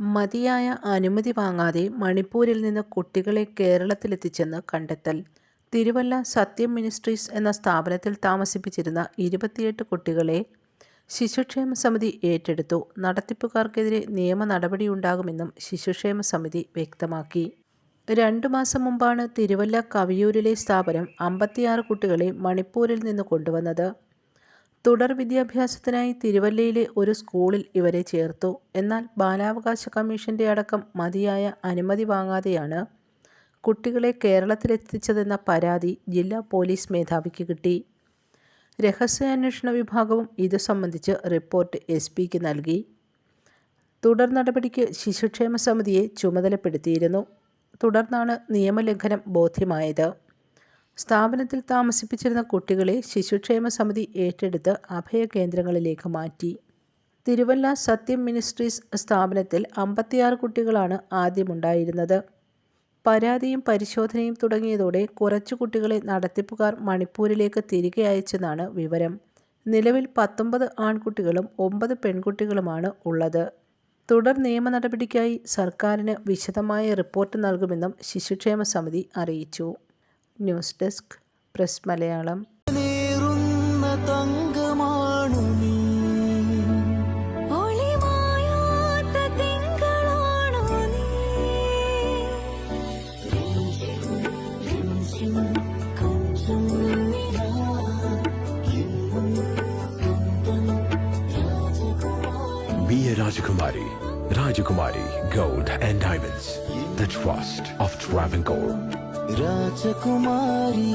മതിയായ അനുമതി വാങ്ങാതെ മണിപ്പൂരിൽ നിന്ന് കുട്ടികളെ കേരളത്തിലെത്തിച്ചെന്ന് കണ്ടെത്തൽ. തിരുവല്ല സത്യം മിനിസ്ട്രീസ് എന്ന സ്ഥാപനത്തിൽ താമസിപ്പിച്ചിരുന്ന ഇരുപത്തിയെട്ട് കുട്ടികളെ ശിശുക്ഷേമ സമിതി ഏറ്റെടുത്തു. നടത്തിപ്പുകാർക്കെതിരെ നിയമ നടപടിയുണ്ടാകുമെന്നും ശിശുക്ഷേമ സമിതി വ്യക്തമാക്കി. രണ്ടു മാസം മുമ്പാണ് തിരുവല്ല കവിയൂരിലെ സ്ഥാപനം അമ്പത്തിയാറ് കുട്ടികളെ മണിപ്പൂരിൽ നിന്ന് കൊണ്ടുവന്നത്. തുടർ വിദ്യാഭ്യാസത്തിനായി തിരുവല്ലയിലെ ഒരു സ്കൂളിൽ ഇവരെ ചേർത്തു. എന്നാൽ ബാലാവകാശ കമ്മീഷന്റെ അടക്കം മതിയായ അനുമതി വാങ്ങാതെയാണ് കുട്ടികളെ കേരളത്തിലെത്തിച്ചതെന്ന പരാതി ജില്ലാ പോലീസ് മേധാവിക്ക് കിട്ടി. രഹസ്യാന്വേഷണ വിഭാഗവും ഇതു സംബന്ധിച്ച് റിപ്പോർട്ട് എസ് പിക്ക് നൽകി. തുടർ നടപടിക്ക് ശിശുക്ഷേമ സമിതിയെ ചുമതലപ്പെടുത്തിയിരുന്നു. തുടർന്നാണ് നിയമലംഘനം ബോധ്യമായത്. സ്ഥാപനത്തിൽ താമസിപ്പിച്ചിരുന്ന കുട്ടികളെ ശിശുക്ഷേമ സമിതി ഏറ്റെടുത്ത് അഭയ കേന്ദ്രങ്ങളിലേക്ക് മാറ്റി. തിരുവല്ല സത്യം മിനിസ്ട്രീസ് സ്ഥാപനത്തിൽ അമ്പത്തിയാറ് കുട്ടികളാണ് ആദ്യമുണ്ടായിരുന്നത്. പരാതിയും പരിശോധനയും തുടങ്ങിയതോടെ കുറച്ചു കുട്ടികളെ നടത്തിപ്പുകാർ മണിപ്പൂരിലേക്ക് തിരികെ അയച്ചെന്നാണ് വിവരം. നിലവിൽ പത്തൊമ്പത് ആൺകുട്ടികളും ഒമ്പത് പെൺകുട്ടികളുമാണ് ഉള്ളത്. തുടർ നിയമ നടപടിക്കായി സർക്കാരിന് വിശദമായ റിപ്പോർട്ട് നൽകുമെന്നും ശിശുക്ഷേമ സമിതി അറിയിച്ചു. ന്യൂസ് ഡെസ്ക് പ്രസ് മലയാളം തങ്കമാണു നീ Rajakumari. Rajakumari Gold and Diamonds. The trust of Travancore. Rajakumari.